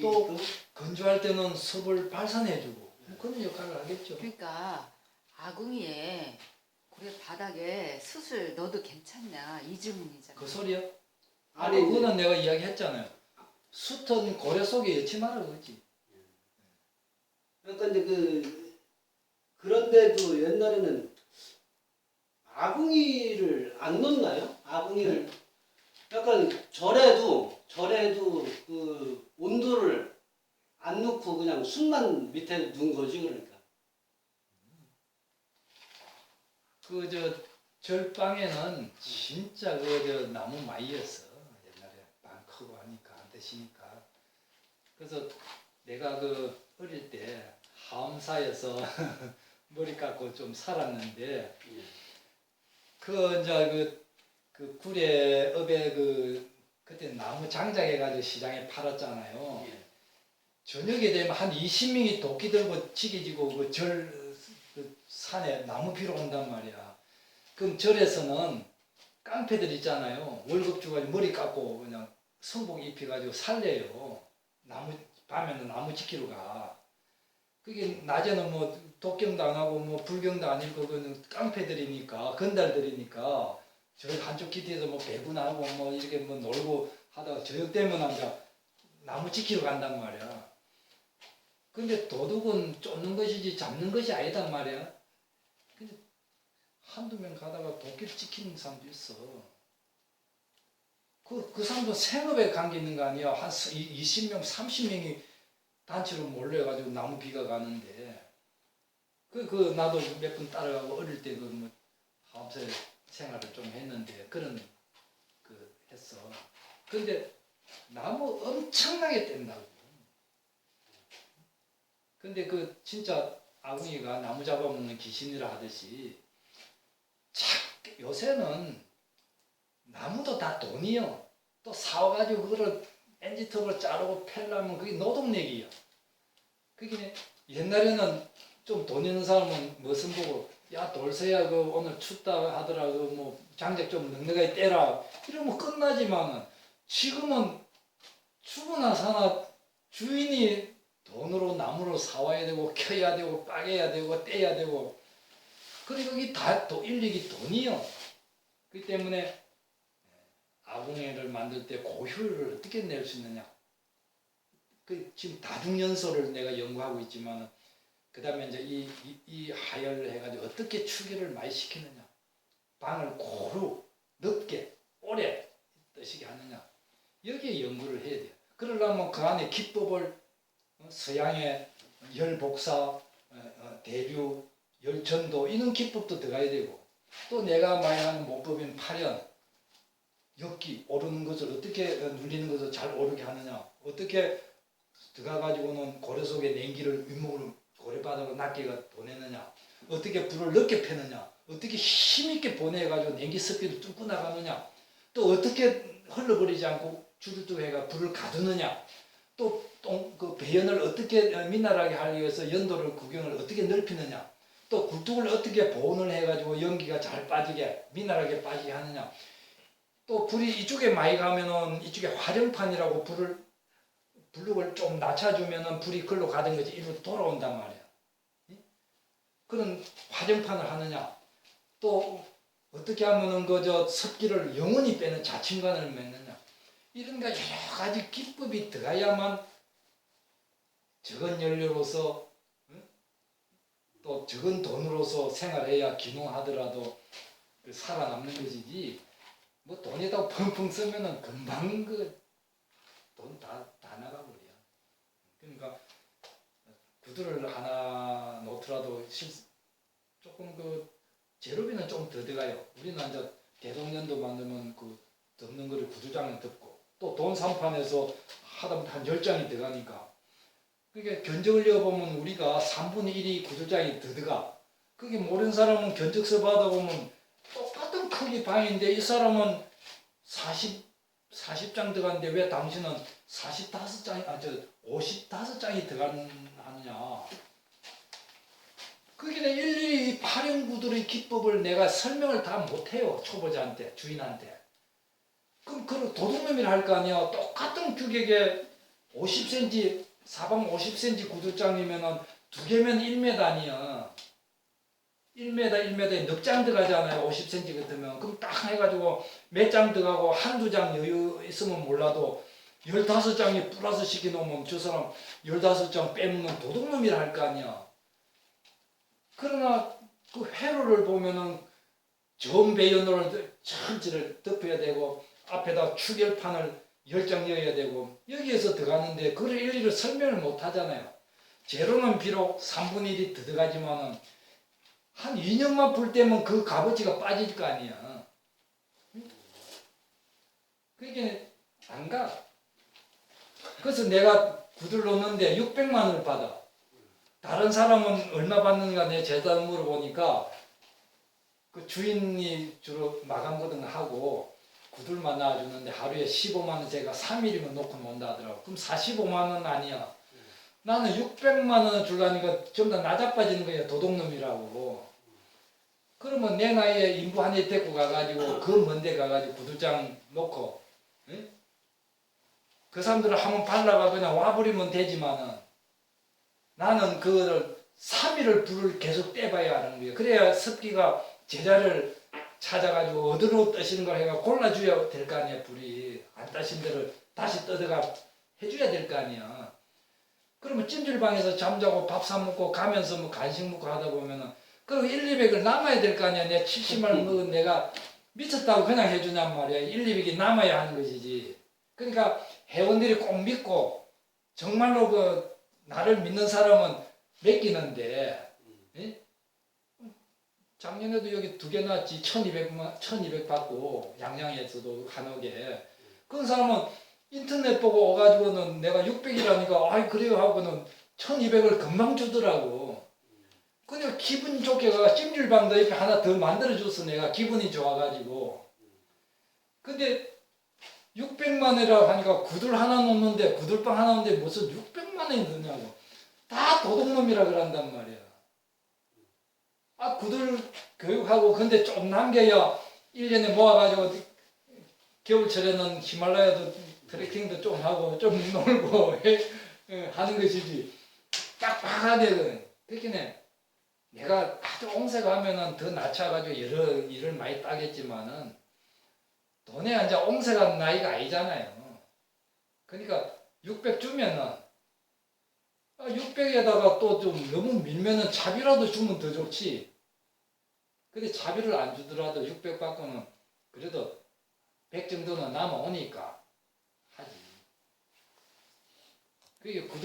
또 건조할 때는 섭을 발산해주고 뭐 그런 역할을 하겠죠. 그러니까 아궁이에 고래 바닥에 숯을 넣어도 괜찮냐 이 질문이잖아. 그 소리야? 아니, 아니 그거는 내가 이야기했잖아요. 숯은 고래 속에 여치 말아 그지. 그러니까 이제 그 그런데도 옛날에는 아궁이를 안 넣나요? 아궁이를 약간 절에도 절에도 그 안 넣고 그냥 숯만 밑에 넣은 거지 그러니까. 그 저 절방에는 진짜 그 저 나무 마이였어 옛날에 방 크고 하니까 안 되시니까 그래서 내가 그 어릴 때 하엄사에서 머리 깎고 좀 살았는데 그 이제 그, 그 구례 업에 그 그때 나무 장작해가지고 시장에 팔았잖아요. 예. 저녁에 되면 한 20명이 도끼 들고 지게지고 그절그 산에 나무 피러 온단 말이야. 그럼 절에서는 깡패들 있잖아요. 월급 주가지고 머리 깎고 그냥 성복 입혀가지고 살래요. 나무 밤에는 나무 지키러 가. 그게 낮에는 뭐 독경도 안 하고 뭐 불경도 안 읽고 그는 깡패들이니까 건달들이니까 저 한쪽 기대에서 뭐 배분하고 뭐 이렇게 뭐 놀고 하다가 저녁 되면 이제 나무 지키러 간단 말이야. 근데 도둑은 쫓는 것이지 잡는 것이 아니단 말이야. 근데 한두 명 가다가 도끼를 찍히는 사람도 있어. 그, 그 사람도 생업에 관계 있는 거 아니야. 한 20명, 30명이 단체로 몰려가지고 나무 비가 가는데. 그, 그, 나도 몇번 따라가고 어릴 때 그 뭐, 하업세 생활을 좀 했는데 그런 그 했어. 근데 나무 엄청나게 뗀다고. 근데 그 진짜 아궁이가 나무 잡아먹는 귀신이라 하듯이 참 요새는 나무도 다 돈이요. 또 사와가지고 그거를 엔지톱을 자르고 팰라면 그게 노동력이요. 그게 옛날에는 좀 돈 있는 사람은 무슨 보고 야 돌쇠야 그 오늘 춥다 하더라고 뭐 장작 좀 넉넉하게 떼라 이러면 끝나지만은 지금은 추구나 사나 주인이 돈으로 나무를 사와야 되고 켜야 되고 빠개야 되고 떼야 되고 그리고 이게 다또 일력이 돈이요. 그렇기 때문에 아궁이를 만들 때 고효율을 어떻게 낼 수 있느냐. 그 지금 다중연소를 내가 연구하고 있지만 그 다음에 이제 이, 이, 이 하열을 해가지고 어떻게 추기를 많이 시키느냐. 방을 고루 넓게 오래 뜨시게 하느냐. 여기에 연구를 해야 돼요. 그러려면 그 안에 기법을 어, 서양의 열 복사, 어, 어, 대류, 열 전도 이런 기법도 들어가야 되고 또 내가 많이 하는 모법인 파련, 엮기, 오르는 것을 어떻게 어, 눌리는 것을 잘 오르게 하느냐 어떻게 들어가 가지고는 고래 속에 냉기를 윗목으로 고래바닥으로 낮게가 보내느냐 어떻게 불을 넓게 펴느냐 어떻게 힘있게 보내가지고 냉기 습기를 뚫고 나가느냐 또 어떻게 흘러버리지 않고 주르륵 해가 불을 가두느냐 또그 배연을 어떻게 어, 민날하게 하기 위해서 연도를 구경을 어떻게 넓히느냐. 또 굴뚝을 어떻게 보온을 해가지고 연기가 잘 빠지게 미나하게 빠지게 하느냐. 또 불이 이쪽에 많이 가면은 이쪽에 화령판이라고 불을 블록을 좀 낮춰주면은 불이 글로 가던 것이 이리로 돌아온단 말이야. 예? 그런 화령판을 하느냐. 또 어떻게 하면은 그저 습기를 영원히 빼는 자침관을 맺느냐 이런 거 여러 가지 기법이 들어가야만 적은 연료로서 응? 또 적은 돈으로서 생활해야 기능하더라도 그 살아남는 것이지 뭐 돈에다 펑펑 쓰면은 금방 그돈다다 나가버려. 그러니까 구두를 하나 놓더라도 실 조금 그 재료비는 좀 더 들어가요. 우리는 이제 대동년도 만들면 그 덮는 거를 구두장에 덮고 또돈 삼판에서 하다 보면 한 열장이 들어가니까 그게 견적을 읽어보면 우리가 3분의 1이 구두장이 더 들어가. 그게 모르는 사람은 견적서 받아보면 똑같은 크기 방인데 이 사람은 40, 40장 들어갔는데 왜 당신은 45장이, 아, 저 55장이 들어가느냐. 그게 내 일일이 이 파령 구들의 기법을 내가 설명을 다 못해요. 초보자한테, 주인한테. 그럼 그 도둑놈이라 할 거 아니야. 똑같은 규격의 50cm 사방 50cm 구두장이면은 두 개면 1m 아니야. 1m 1m에 넉 장 들어가잖아요. 50cm 같으면 그럼 딱 해가지고 몇 장 들어가고 한두 장 여유 있으면 몰라도 15장이 플러스 시켜놓으면 저 사람 15장 빼먹는 도둑놈이라 할 거 아니야. 그러나 그 회로를 보면은 전 배연으로 천지를 덮어야 되고 앞에다 추결판을 열장 넣어야 되고 여기에서 들어가는데 그걸 일일이 설명을 못 하잖아요. 제로는 비록 3분의 1이 들어가지만은 한 2년만 풀 때면 그 값어치가 빠질 거 아니야. 그게 안 가. 그래서 내가 구들 놓는데 600만 원을 받아. 다른 사람은 얼마 받는가 내 재단 물어보니까 그 주인이 주로 마감 같은 거 하고 구들만 놔주는데 하루에 15만 원 제가 3일이면 놓고 논다 하더라고. 그럼 45만 원 아니야. 나는 600만 원을 줄라니까 좀 더 낮아빠지는 거야 도둑놈이라고. 그러면 내 나이에 인부 한 해 데리고 가가지고 그 먼데 가가지고 구두장 놓고 응? 그 사람들은 한번 발라가 그냥 와버리면 되지만은 나는 그거를 3일을 불을 계속 떼봐야 하는 거예요. 그래야 습기가 제자를 찾아가지고 어디로 떠시는 걸 해가 골라줘야 될 거 아니야 불이 안 따신 대로 다시 떠다가 해줘야 될 거 아니야. 그러면 찜질방에서 잠자고 밥 사 먹고 가면서 뭐 간식 먹고 하다 보면은 그 1, 200을 남아야 될 거 아니야. 내가 70만 먹은 내가 미쳤다고 그냥 해주냔 말이야. 1, 200이 남아야 하는 것이지. 그러니까 회원들이 꼭 믿고 정말로 그 나를 믿는 사람은 맡기는데 예? 작년에도 여기 두 개 나왔지 1200만 1200 받고 양양에서도 한옥에. 그런 사람은 인터넷 보고 와가지고는 내가 600이라니까 아이 그래요 하고는 1200을 금방 주더라고. 그냥 기분 좋게 가 찜질방도 옆에 하나 더 만들어줬어 내가. 기분이 좋아가지고. 근데 600만 원이라고 하니까 구들 하나 놓는데 구들방 하나 놓는데 무슨 600만 원이 드냐고. 다 도둑놈이라 그런단 말이야 아 구들 교육하고 근데 좀 남겨야 1년에 모아가지고 겨울철에는 히말라야도 트레킹도 좀 하고 좀 놀고 해- 예, 하는 것이지. 빡빡하게 그렇게 내가 아주 옹색하면은 더 낮춰가지고 여러 일을 많이 따겠지만은 돈에 이제 옹색한 나이가 아니잖아요. 그러니까 600 주면은 600에다가 또 좀 너무 밀면은 차비라도 주면 더 좋지. 근데 차비를 안 주더라도 600 받고는 그래도 100 정도는 남아오니까 하지. 그게 구독